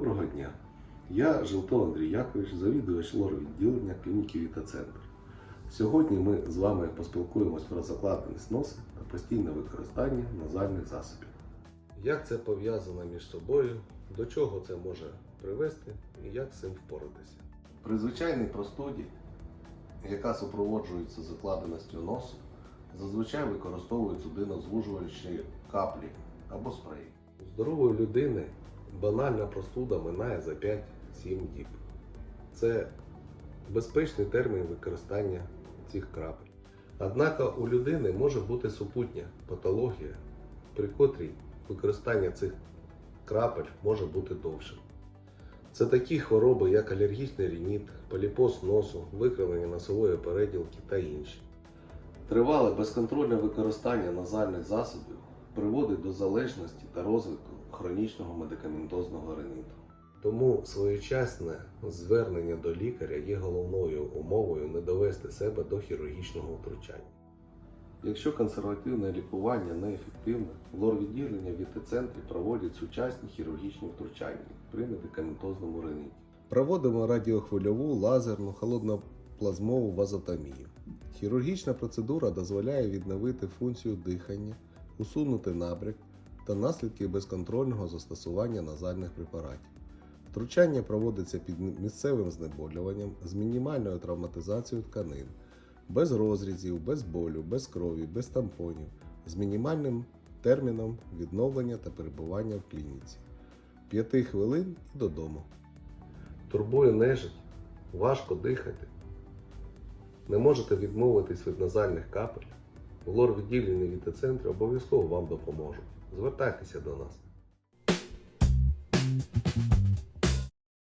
Доброго дня. Я Жилтов Андрій Якович, завідувач лор відділення клініки Віта-Центр. Сьогодні ми з вами поспілкуємось про закладеність носа та постійне використання назальних засобів. Як це пов'язано між собою, до чого це може привести і як з цим впоратися? При звичайній простуді, яка супроводжується закладеністю носу, зазвичай використовують судинозвужуючі каплі або спреї. У здорової людини банальна простуда минає за 5-7 діб. Це безпечний термін використання цих крапель. Однак у людини може бути супутня патологія, при котрій використання цих крапель може бути довшим. Це такі хвороби, як алергічний рініт, поліпоз носу, викривлення носової переділки та інші. Тривале безконтрольне використання назальних засобів приводить до залежності та розвитку хронічного медикаментозного риніту. Тому своєчасне звернення до лікаря є головною умовою не довести себе до хірургічного втручання. Якщо консервативне лікування неефективне, лор-відділення в ІТ-центрі проводять сучасні хірургічні втручання при медикаментозному риніті. Проводимо радіохвильову, лазерну, холодноплазмову вазотомію. Хірургічна процедура дозволяє відновити функцію дихання, усунути набряк та наслідки безконтрольного застосування назальних препаратів. Втручання проводиться під місцевим знеболюванням з мінімальною травматизацією тканин, без розрізів, без болю, без крові, без тампонів, з мінімальним терміном відновлення та перебування в клініці. 5 хвилин і додому. Турбує нежить, важко дихати. Не можете відмовитись від назальних капель. У лор відділенні від центру обов'язково вам допоможуть. Звертайтеся до нас.